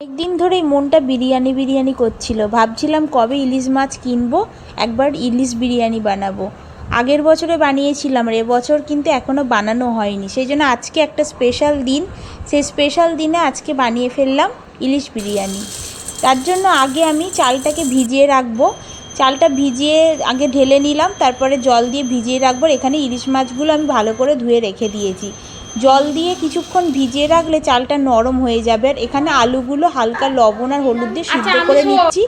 অনেকদিন ধরেই মনটা বিরিয়ানি বিরিয়ানি করছিল। ভাবছিলাম কবে ইলিশ মাছ কিনবো, একবার ইলিশ বিরিয়ানি বানাবো। আগের বছরে বানিয়েছিলাম, আর এবছর কিন্তু এখনও বানানো হয়নি। সেই জন্য আজকে একটা স্পেশাল দিন। সেই স্পেশাল দিনে আজকে বানিয়ে ফেললাম ইলিশ বিরিয়ানি। তার জন্য আগে আমি চালটাকে ভিজিয়ে রাখব। চালটা ভিজিয়ে আগে ঢেলে নিলাম, তারপরে জল দিয়ে ভিজিয়ে রাখব এখানে ইলিশ মাছগুলো আমি ভালো করে ধুয়ে রেখে দিয়েছি। জল দিয়ে কিছুক্ষণ ভিজিয়ে রাখলে চালটা নরম হয়ে যাবে। আর এখানে আলুগুলো হালকা লবণ আর হলুদ দিয়ে সিদ্ধ করে নিচ্ছি।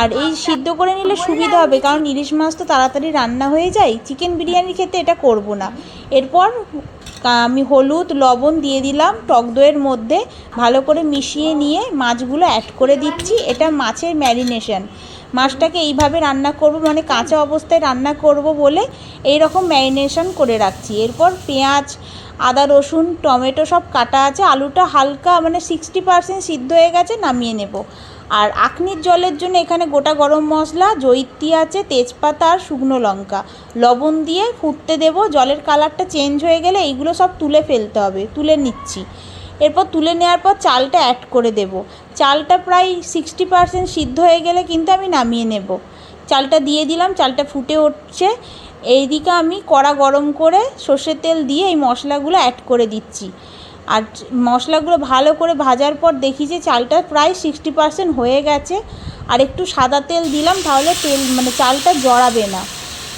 আর এই সিদ্ধ করে নিলে সুবিধা হবে কারণ ইলিশ মাছ তো তাড়াতাড়ি রান্না হয়ে যায়। চিকেন বিরিয়ানির ক্ষেত্রে এটা করব না। এরপর আমি হলুদ লবণ দিয়ে দিলাম টক দইয়ের মধ্যে। ভালো করে মিশিয়ে নিয়ে মাছগুলো অ্যাড করে দিচ্ছি। এটা মাছের ম্যারিনেশন মাছটাকে এইভাবে রান্না করব মানে কাঁচা অবস্থায় রান্না করব বলে এই রকম ম্যারিনেশন করে রাখছি। এরপর পেঁয়াজ আদা, রসুন, টমেটো সব কাটা আছে। আলুটা হালকা মানে সিক্সটি পারসেন্ট সিদ্ধ হয়ে গেছে, নামিয়ে নেব। আর আখনির জলের জন্য এখানে গোটা গরম মশলা জৈত্রী আছে, তেজপাতা আর শুকনো লঙ্কা। লবণ দিয়ে ফুটতে দেব। জলের কালারটা চেঞ্জ হয়ে গেলে এইগুলো সব তুলে ফেলতে হবে, তুলে নিচ্ছি। এরপর তুলে নেওয়ার পর চালটা অ্যাড করে দেব। চালটা প্রায় সিক্সটি পারসেন্ট সিদ্ধ হয়ে গেলে কিন্তু আমি নামিয়ে নেব। চালটা দিয়ে দিলাম, চালটা ফুটে উঠছে। এইদিকে আমি কড়া গরম করে সর্ষের তেল দিয়ে এই মশলাগুলো অ্যাড করে দিচ্ছি। আর মশলাগুলো ভালো করে ভাজার পর দেখি যে চালটা প্রায় সিক্সটি পারসেন্ট হয়ে গেছে। আর একটু সাদা তেল দিলাম, তাহলে তেল মানে চালটা জড়াবে না।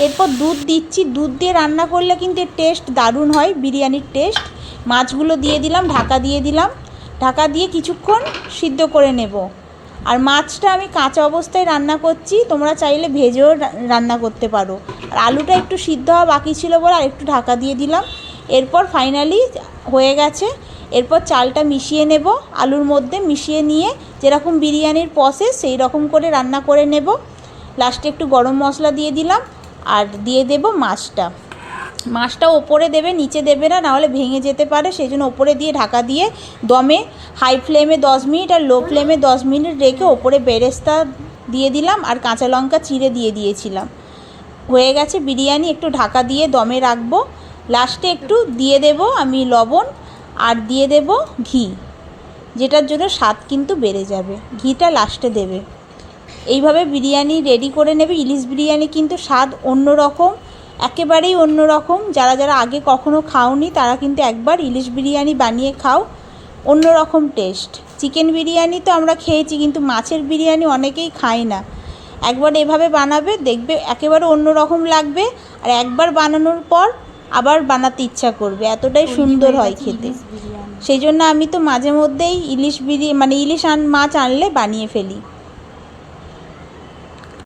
এরপর দুধ দিচ্ছি। দুধ দিয়ে রান্না করলে কিন্তু এর টেস্ট দারুণ হয়, বিরিয়ানির টেস্ট মাছগুলো দিয়ে দিলাম, ঢাকা দিয়ে দিলাম। ঢাকা দিয়ে কিছুক্ষণ সিদ্ধ করে নেব। আর মাছটা আমি কাঁচা অবস্থায় রান্না করছি, তোমরা চাইলে ভেজেও রান্না করতে পারো। আর আলুটা একটু সিদ্ধ হওয়া বাকি ছিল বলে আর একটু ঢাকা দিয়ে দিলাম। এরপর ফাইনালি হয়ে গেছে, এরপর চালটা মিশিয়ে নেব। আলুর মধ্যে মিশিয়ে নিয়ে যেরকম বিরিয়ানির প্রসেস সেই রকম করে রান্না করে নেব। লাস্টে একটু গরম মশলা দিয়ে দিলাম, আর দিয়ে দেব মাছটা। মাছটা ওপরে দেবে, নিচে দেবে না, নাহলে ভেঙে যেতে পারে। সেই জন্য ওপরে দিয়ে ঢাকা দিয়ে দমে হাই ফ্লেমে দশ মিনিট আর লো ফ্লেমে দশ মিনিট রেখে ওপরে বেরেস্তা দিয়ে দিলাম আর কাঁচা লঙ্কা চিড়ে দিয়ে দিয়েছিলাম। হয়ে গেছে বিরিয়ানি, একটু ঢাকা দিয়ে দমে রাখব। লাস্টে একটু দিয়ে দেব আমি লবণ আর দিয়ে দেব ঘি। যেটার জন্য স্বাদ কিন্তু বেড়ে যাবে। ঘিটা লাস্টে দেবে। এইভাবে বিরিয়ানি রেডি করে নেবে। ইলিশ বিরিয়ানি কিন্তু স্বাদ অন্য রকম একেবারেই অন্য রকম যারা যারা আগে কখনো খাওনি তারা কিন্তু একবার ইলিশ বিরিয়ানি বানিয়ে খাও। অন্য রকম টেস্ট চিকেন বিরিয়ানি তো আমরা খেয়েছি কিন্তু মাছের বিরিয়ানি অনেকেই খায় না। একবার এভাবে বানাবে দেখবে একেবারে অন্য রকম লাগবে। আর একবার বানানোর পর আবার বানাতে ইচ্ছা করবে। এতটাই সুন্দর হয় খেতে। সেই জন্য আমি তো মাঝে মধ্যেই ইলিশ বিরিয়ানি মানে ইলিশ আন মাছ আনলে বানিয়ে ফেলি।